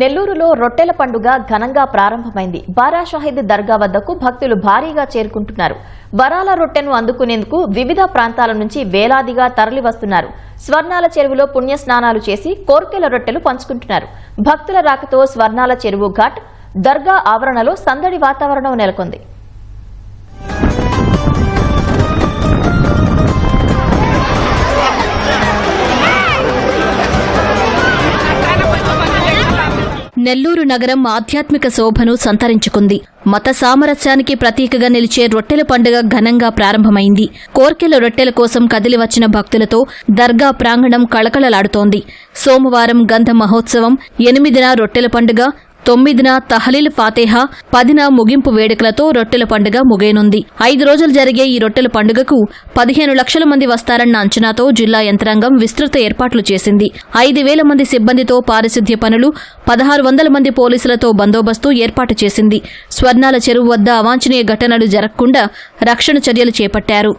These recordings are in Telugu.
నెల్లూరులో రొట్టెల పండుగ ఘనంగా ప్రారంభమైంది. బారా షాహిద్ దర్గా వద్దకు భక్తులు భారీగా చేరుకుంటున్నారు. వరాల రొట్టెను అందుకునేందుకు వివిధ ప్రాంతాల నుంచి వేలాదిగా తరలివస్తున్నారు. స్వర్ణాల చెరువులో పుణ్య స్నానాలు చేసి కోర్కెల రొట్టెలు పంచుకుంటున్నారు. భక్తుల రాకతో స్వర్ణాల చెరువు ఘాట్ దర్గా ఆవరణలో సందడి వాతావరణం నెలకొంది. నెల్లూరు నగరం ఆధ్యాత్మిక శోభను సంతరించుకుంది. మత సామరస్యానికి ప్రతీకగా నిలిచే రొట్టెల పండుగ ఘనంగా ప్రారంభమైంది. కోర్కెల రొట్టెల కోసం కదిలి వచ్చిన భక్తులతో దర్గా ప్రాంగణం కళకళలాడుతోంది. సోమవారం గంధ మహోత్సవం ఎనిమిదిన రొట్టెల పండుగ తొమ్మిదిన తహలీల్ ఫాతేహా పదిన ముగింపు వేడుకలతో రొట్టెల పండుగ ముగియనుంది. ఐదు రోజులు జరిగే ఈ రొట్టెల పండుగకు పదిహేను లక్షల మంది వస్తారన్న అంచనాతో జిల్లా యంత్రాంగం విస్తృత ఏర్పాట్లు చేసింది. ఐదు వేల మంది సిబ్బందితో పారిశుద్ధ్య పనులు పదహారు వందల మంది పోలీసులతో బందోబస్తు ఏర్పాటు చేసింది. స్వర్ణాల చెరువు వద్ద అవాంఛనీయ ఘటనలు జరగకుండా రక్షణ చర్యలు చేపట్టారు.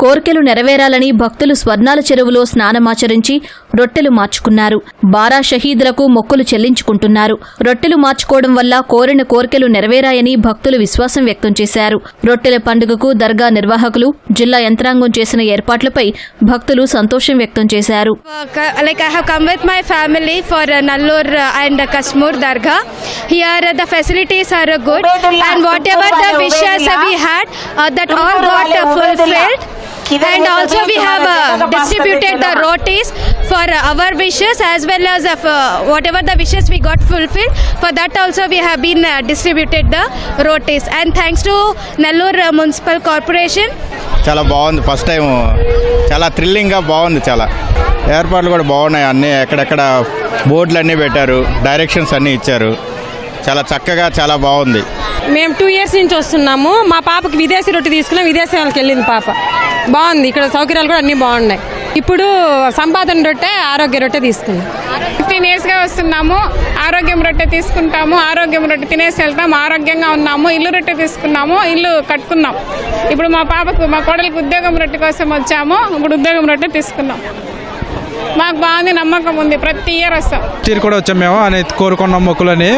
కోర్కెలు నెరవేరాలని భక్తులు స్వర్ణాల చెరువులో స్నానమాచరించి రొట్టెలు మార్చుకున్నారు. బారా షహీదులకు మొక్కులు చెల్లించుకుంటున్నారు. రొట్టెలు మార్చుకోవడం వల్ల కోరిన కోర్కెలు నెరవేరాయని భక్తులు విశ్వాసం వ్యక్తం చేశారు. రొట్టెల పండుగకు దర్గా నిర్వాహకులు జిల్లా యంత్రాంగం చేసిన ఏర్పాట్లపై భక్తులు సంతోషం వ్యక్తం చేశారు. Co- like I have come with my family for Nallur and uh, Kasmur Dargah. Here uh, the facilities are uh, good and whatever the wishes uh, we had, uh, that all got uh, fulfilled. And also we have uh, distributed the rotis for uh, our wishes as well as uh, for whatever the wishes we got fulfilled. For that also we have been uh, distributed the rotis. And thanks to Nallur uh, Municipal Corporation, చాలా బాగుంది ఫస్ట్ టైం చాలా థ్రిల్లింగ్గా బాగుంది చాలా ఏర్పాట్లు కూడా బాగున్నాయి అన్నీ ఎక్కడెక్కడ బోర్డులు అన్నీ పెట్టారు డైరెక్షన్స్ అన్నీ ఇచ్చారు చాలా చక్కగా చాలా బాగుంది. మేము టూ ఇయర్స్ నుంచి వస్తున్నాము. మా పాపకి విదేశీ రొట్టె తీసుకున్నాం. విదేశాలకు వెళ్ళింది పాప. బాగుంది. ఇక్కడ సౌకర్యాలు కూడా అన్నీ బాగున్నాయి. ఇప్పుడు సంపాదన రొట్టె ఆరోగ్య రొట్టె తీసుకున్నాం ఫిఫ్టీన్ ఇయర్స్గా వస్తున్నాము. ఆరోగ్యం రొట్టె తీసుకుంటాము. ఆరోగ్యం రొట్టె తినేసి వెళ్తాము. ఆరోగ్యంగా ఉన్నాము. ఇల్లు రొట్టె తీసుకున్నాము. ఇల్లు కట్టుకున్నాం. ఇప్పుడు మా పాపకు మా కోడలికి ఉద్యోగం రొట్టె కోసం వచ్చాము. ఇప్పుడు ఉద్యోగం రొట్టె తీసుకున్నాం. మాకు బాగుంది నమ్మకం ఉంది. ప్రతి ఇయర్ వస్తాం. తీరు కూడా వచ్చాం మేము అని కోరుకున్నాం మొక్కులని.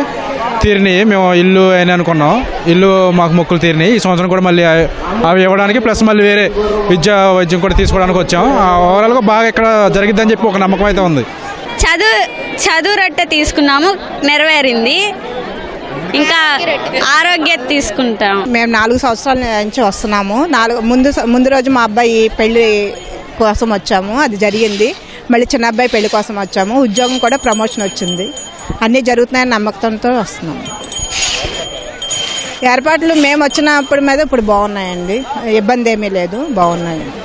తీరిని మేము ఇల్లు అని అనుకున్నాం. ఇల్లు మాకు మొక్కులు తీరినాయి. ఈ సంవత్సరం కూడా మళ్ళీ అవి- ఇవ్వడానికి ప్లస్ మళ్ళీ వేరే విద్యా వైద్యం కూడా తీసుకోవడానికి వచ్చాం. ఆ ఓవరాల్గా బాగా ఇక్కడ జరిగిద్దని చెప్పి ఒక నమ్మకం అయితే ఉంది. చదువు చదువు రొట్టె తీసుకున్నాము. నెరవేరింది. ఇంకా ఆరోగ్య తీసుకుంటాం. మేము నాలుగు సంవత్సరాల నుంచి వస్తున్నాము. నాలుగు ముందు ముందు రోజు మా అబ్బాయి పెళ్ళి కోసం వచ్చాము. అది జరిగింది. మళ్ళీ చిన్న అబ్బాయి పెళ్ళి కోసం వచ్చాము. ఉద్యోగం కూడా ప్రమోషన్ వచ్చింది. అన్నీ జరుగుతున్నాయని నమ్మకంతో వస్తున్నాము ఏర్పాట్లు మేము వచ్చినప్పుడు మీద ఇప్పుడు బాగున్నాయండి. ఇబ్బంది ఏమీ లేదు. బాగున్నాయండి.